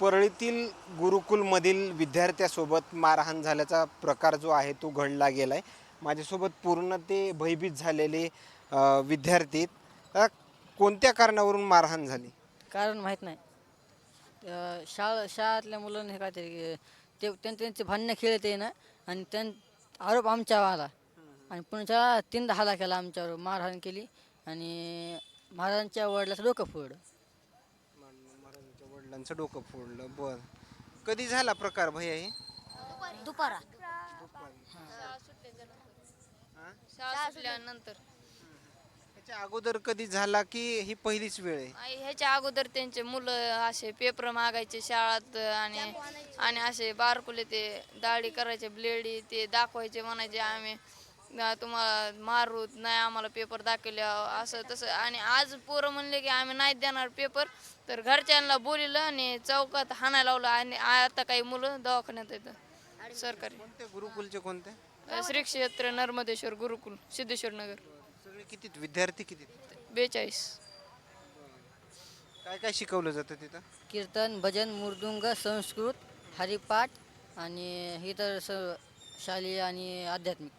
परळीतील गुरुकुलमधील विद्यार्थ्यासोबत मारहाण झाल्याचा प्रकार जो आहे तो घडला गेला आहे माझ्यासोबत पूर्ण ते भयभीत झालेले विद्यार्थी अ, कोणत्या कारणावरून मारहाण झाली? कारण माहीत नाही. अं, शाळा शाळातल्या मुलांनी हे काहीतरी अं, ते त्यांचे त्यांचे भांडणं आहे ना आणि त्यां आरोप आमच्यावर आला. आणि पुण्याच्या तीनदा हल्ला केला आमच्यावर मारहाण केली. आणि महाराजांच्या वडिलाचं डोकं फोडलं. वडिलांचं डोकं फोडलं. बर. कधी झाला प्रकार भैया हे? दुपारा. शाळा सुटल्यानंतर. त्याच्या अगोदर कधी झाला की ही पहिलीच वेळ आहे? आई ह्याच्या अगोदर त्यांचे मुलं असे पेपर मागायचे शाळात आणि आणि असे बारकुले ते दाढी करायचे ब्लेडी ते दाखवायचे म्हणायचे आम्ही. तुम्हाला मारू नाही आम्हाला पेपर दाखवले असं तसं. आणि आज पोरं म्हणले की आम्ही नाही देणार पेपर तर घरच्यांना बोलिलं आणि चौकात हाणायला लावलं. आणि आता काही मुलं दवाखान्यात येतं सरकारी. कोणत्या गुरुकुलचे कोणते? अं, श्री क्षेत्र नर्मदेश्वर गुरुकुल सिद्धेश्वर नगर. सगळे किती विद्यार्थी किती बेचाळीस. काय काय शिकवलं जातं तिथं? कीर्तन भजन मृदुंग संस्कृत हरिपाठ आणि इतर स शालेय आणि आध्यात्मिक.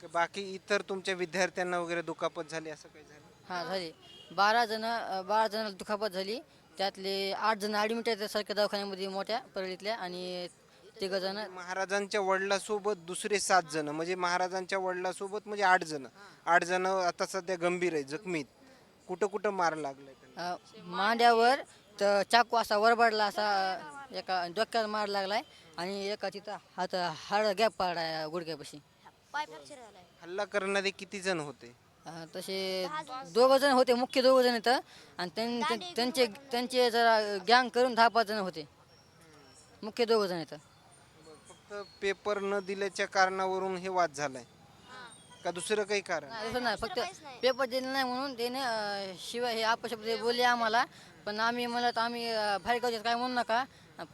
की बाकी इतर तुमच्या विद्यार्थ्यांना वगैरे दुखापत झाली असं काही झालं? हां झाली. बारा जण बारा जणांना दुखापत झाली. त्यातले आठ जण ॲडमिट आहेत सारख्या दवाखान्यामध्ये मोठ्या परळीतल्या आणि तिघ जण. महाराजांच्या वडिलासोबत दुसरे सात जण म्हणजे महाराजांच्या वडिलासोबत म्हणजे आठ जण. आठ जण आता सध्या गंभीर आहे जखमीत. कुठं कुठं मार लागलाय त्यांना? अ, मांड्यावर तर चाकू असा वरबडला असा एका डोक्यात मार लागलाय आणि एका तिथं हात हाड गॅप पाडाय गुडघ्यापाशी. पाय फ्रॅक्चर झालाय. हल्ला करणारे किती जण होते? अ, तसे दोघं जण होते मुख्य दोघं जण इथं. आणि त्यां- त्यां- त्यांचे त्यांचे जरा गँग करून दहा पाच जण होते. मुख्य दोघं जण इथं. फक्त पेपर न दिल्याच्या कारणावरून हे वाद झालाय? का दुसरं काही कारण? नाही, तसं नाही फक्त पेपर दिले नाही म्हणून त्याने अ, शिवाय हे अपशब्द बोलले आम्हाला. पण आम्ही म्हणत आम्ही अ, बाहेर गावचे काय म्हणू नका.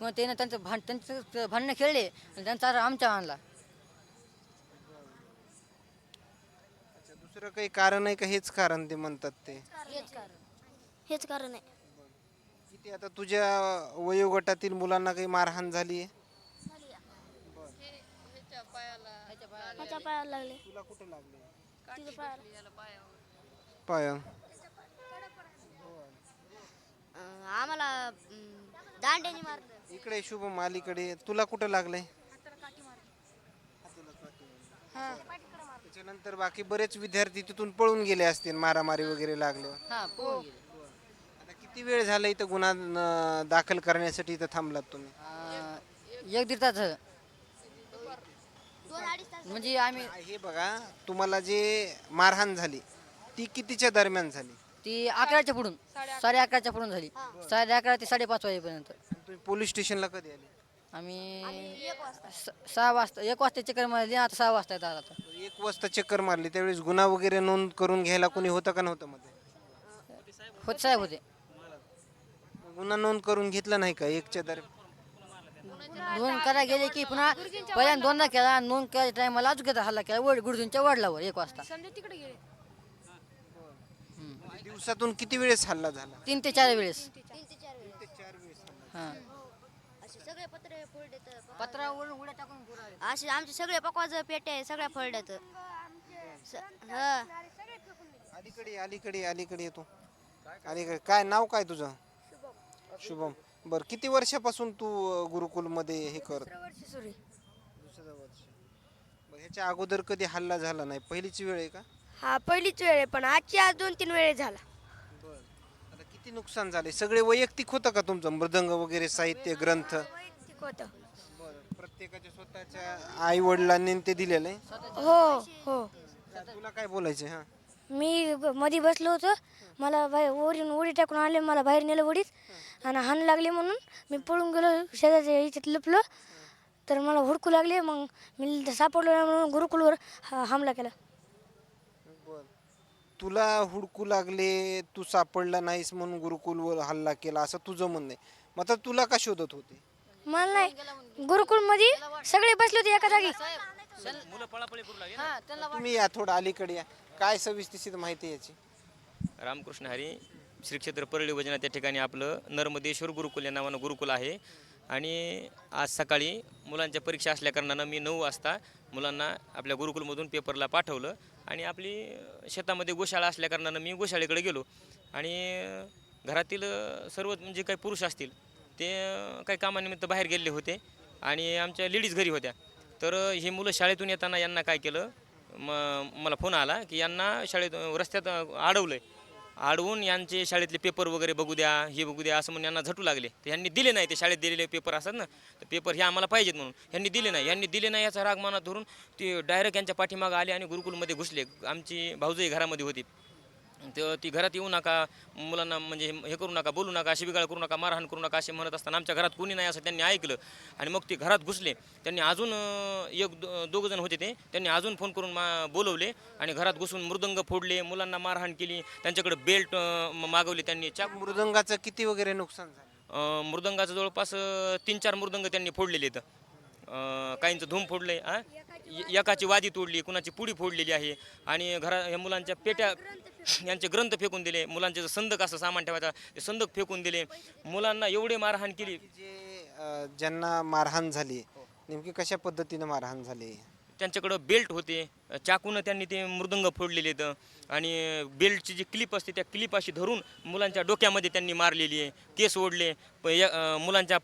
पण त्याने त्यांचं भांड त्यांचं भांडणं खेळले आणि त्यांचा आमच्या आणला. दुसरं काही कारण आहे का हेच कारण ते म्हणतात ते? हेच कारण. हेच कारण आहे. किती आता तुझ्या वयोगटातील मुलांना काही मारहाण झाली आहे? ह्याच्या पायाला लागले. तुला कुठे लागले? तिथं पायाला. पाय. अं, आम्हाला अं, दांड्याने मारलं. इकडे शुभम अलीकडे तुला कुठं लागलंय त्याच्यानंतर बाकी बरेच विद्यार्थी तिथून पळून गेले असतील मारामारी वगैरे लागल्यावर. हां पळून गेले. आता किती वेळ झाला इथं गुन्हा न- दाखल करण्यासाठी इथं थांबलात तुम्ही? अ, एक दीड तास झालं. म्हणजे आम्ही हे बघा तुम्हाला जे मारहाण झाली ती कितीच्या दरम्यान झाली? ती अकराच्या पुढून साडे अकराच्या पुढून झाली. साडे अकरा ते साडेपाच वाजेपर्यंत. तुम्ही पोलीस स्टेशनला कधी आले? आम्ही स- सहा वाजता एक वाजता चक्कर मारली आता सहा वाजता येतात आता. एक वाजता चक्कर मारली त्यावेळेस गुन्हा वगैरे नोंद करून घ्यायला कोणी होतं का नव्हतं मध्ये? होत साहेब होते. गुन्हा नोंद करून घेतला नाही का एकच्या दरम्यान नोंद करा गेले की पुन्हा पहिल्यांदा दोनदा केला नोंद करायच्या टायमाला अजून घेता हल्ला केला वड गुरुजींच्या वडलावर एक वाजता. दिवसातून किती वेळेस हल्ला झाला? तीन ते चार वेळेस. तीन ते चार. वेळेस हां. सगळे पत्रे फोडले तर पत्रावर उड्या टाकून. असे आमचे सगळे पकवाज पेटे सगळ्या फोडल्यात. हा. अलीकडे अलीकडे अलीकडे येतो. अलीकडे. काय नाव काय तुझं? शुभम. बर किती वर्षापासून तू अं, गुरुकुलमध्ये हे कर? दुसरं वर्ष बर ह्याच्या अगोदर कधी हल्ला झाला नाही? पहिलीची वेळ आहे का? हा पहिलीच वेळ आहे पण आजची आज दोन तीन वेळे झाला. बर. आता किती नुकसान झाले सगळे वैयक्तिक होतं का तुमचं? मृदंग वगैरे साहित्य ग्रंथ? होतं. प्रत्येकाच्या स्वतःच्या आई वडिलांनी ते दिलेलं आहे? हो हो. तुला काय बोलायचं हा? मी ब- मध्ये बसलो होतो. मला बाहेर वरून उडी टाकून आले मला बाहेर नेलं उडीत. आणि हाण लागली म्हणून मी पळून गेलो शेजारच्या इथे लपलो. तर मला हुडकू लागले मग मी सापडलो नाही म्हणून गुरुकुलवर हा- हमला केला. तुला हुडकू लागले तू सापडला नाहीस म्हणून गुरुकुलवर हल्ला केला असं तुझं म्हणणं आहे. मग आता तुला का शोधत होते? मला नाही. गुरुकुलमध्ये सगळे बसले होते एका जागी. हां त्यांना तुम्ही या थोडं अलीकडे या. काय सविस्तर माहिती आहे याची? रामकृष्ण हरी श्री क्षेत्र परळी वजना त्या ठिकाणी आपलं नर्मदेश्वर गुरुकुल या नावानं गुरुकुल आहे. आणि आज सकाळी मुलांच्या परीक्षा असल्याकारणानं मी नऊ वाजता मुलांना आपल्या गुरुकुलमधून पेपरला पाठवलं. आणि आपली शेतामध्ये गोशाळा असल्याकारणानं मी गोशाळेकडे गेलो. आणि घरातील सर्व म्हणजे काही पुरुष असतील ते काही कामानिमित्त बाहेर गेलेले होते आणि आमच्या लेडीज घरी होत्या. तर हे मुलं शाळेतून येताना यांना काय केलं म मला फोन आला की यांना शाळेत रस्त्यात अडवलं आहे अडवून यांचे शाळेतले पेपर वगैरे बघू द्या हे बघू द्या असं म्हणून यांना झटू लागले. तर यांनी दिले नाही ते शाळेत दिलेले पेपर असतात ना तर पेपर हे आम्हाला पाहिजेत म्हणून. यांनी दिले नाही. यांनी दिले नाही याचा राग मनात धरून ते डायरेक्ट यांच्या पाठीमागं आले आणि गुरुकुलमध्ये घुसले. आमची भाऊजही घरामध्ये होती. तर ती घरात येऊ नका मुलांना म्हणजे हे करू नका बोलू नका शिबिगाळ करू नका मारहाण करू नका असे म्हणत असताना आमच्या घरात कोणी नाही असं त्यांनी ऐकलं. आणि मग ते घरात घुसले. त्यांनी अजून एक दो दोघं जण होते ते. त्यांनी अजून फोन करून मा बोलवले आणि घरात घुसून मृदंग फोडले मुलांना मारहाण केली त्यांच्याकडे बेल्ट मागवले त्यांनी. चाक मृदंगाचं किती वगैरे नुकसान झालं? मृदंगाचं जवळपास तीन चार मृदंग त्यांनी फोडलेले आहेत. काहींचं धूम फोडलंय आ य- एकाची वादी तोडली कुणाची पुडी फोडलेली आहे. आणि घरा या मुलांच्या पेट्या यांचे ग्रंथ फेकून दिले. मुलांचे जे संदक असं सामान ठेवायचा ते संदक फेकून दिले. मुलांना एवढे मारहाण केली. जे ज्यांना मारहाण झाली नेमकी कशा पद्धतीनं मारहाण झाली? त्यांच्याकडं बेल्ट होते. चाकूनं त्यांनी ते मृदंग फोडलेले आहेत. आणि बेल्टची जी क्लिप असते त्या क्लिप अशी धरून मुलांच्या डोक्यामध्ये त्यांनी मारलेली आहे. केस ओढले मुलांच्या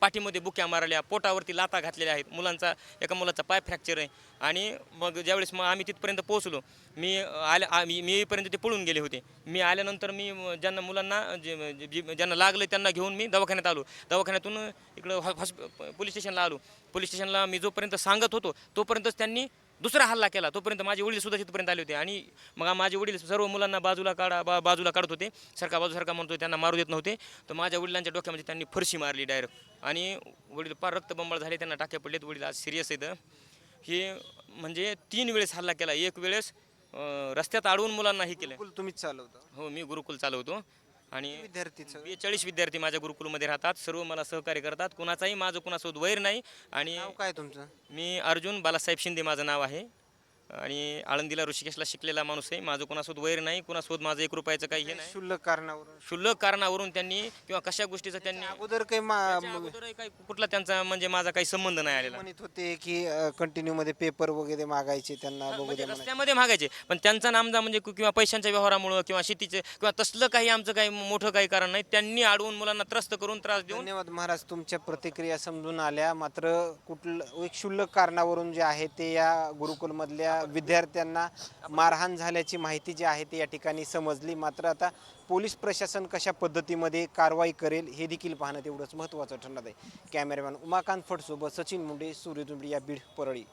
पाठीमध्ये बुक्या मारल्या. पोटावरती लाता घातलेल्या आहेत. मुलांचा एका मुलाचा पाय फ्रॅक्चर आहे. आणि मग ज्यावेळेस मग आम्ही तिथपर्यंत पोहोचलो मी आल्या आ- मी येईपर्यंत ते पळून गेले होते. मी आल्यानंतर मी ज्यांना मुलांना जे- ज्यांना लागलं त्यांना घेऊन मी दवाखान्यात आलो. दवाखान्यातून इकडं हॉस्पि हॉस्प पोलीस स्टेशनला आलो. पोलीस स्टेशनला मी जोपर्यंत सांगत होतो तोपर्यंतच त्यांनी दुसरा हल्ला केला तोपर्यंत माझे वडील सुद्धा तिथपर्यंत आले होते. आणि मग माझे वडील सर्व मुलांना बाजूला काढा बा बाजूला काढत होते. सरका बाजू सरका म्हणतो त्यांना मारू देत नव्हते. तर माझ्या वडिलांच्या डोक्यामध्ये त्यांनी फरशी मारली डायरेक्ट आणि वडील पार रक्तबंबाळ झाले त्यांना टाके पडलेत. वडील आज सिरियस आहेत. हे म्हणजे तीन वेळेस हल्ला केला. एक वेळेस रस्त्यात अडवून मुलांना हे केलं. तुम्हीच चालवता. हो मी गुरुकुल चालवतो. आणि विद्यार्थीचं? बेचाळीस विद्यार्थी माझ्या गुरुकुलमध्ये राहतात. सर्व मला सहकार्य करतात. कुणाचाही माझं कुणासोबत वैर नाही. आणि नाव काय तुमचं? मी अर्जुन बालासाहेब शिंदे माझं नाव आहे. आणि आळंदीला ऋषिकेशला शिकलेला माणूस आहे. माझं कुणासोबत वैर नाही कुणासोबत माझं एक रुपयाचं काही हे नाही. क्षुल्लक कारणावरून. क्षुल्लक कारणावरून त्यांनी किंवा कशा गोष्टीचं त्यांनी अगोदर काही मा- त्याच्या अगोदरही काही कुठला त्यांचा म्हणजे माझा काही संबंध नाही आलेला. म्हणत होते की कंटिन्यू मध्ये पेपर वगैरे मागायचे त्यांना बघू म्हणजे म्हणायचे. रस्त्यामध्ये मागायचे. पण त्यांचा नामजा म्हणजे कु- किंवा पैशांच्या व्यवहारामुळं किंवा शेतीचे किंवा तसलं काही आमचं काही मोठं काही कारण नाही. त्यांनी अडवून मुलांना त्रस्त करून त्रास देऊन धन्यवाद महाराज तुमच्या प्रतिक्रिया समजून आल्या. मात्र कुठलं एक क्षुल्लक कारणावरून जे आहे ते या गुरुकुलमधल्या विद्यार्थ्यांना मारहाण झाल्याची माहिती जी आहे ती या ठिकाणी समजली. मात्र आता पोलीस प्रशासन कशा पद्धतीमध्ये कारवाई करेल हे देखील पाहणं तेवढंच महत्त्वाचं ठरणार आहे. कॅमेरामॅन उमाकांत फडसोबत सचिन मुंडे सूर्यदुंबडी या बीड परळी.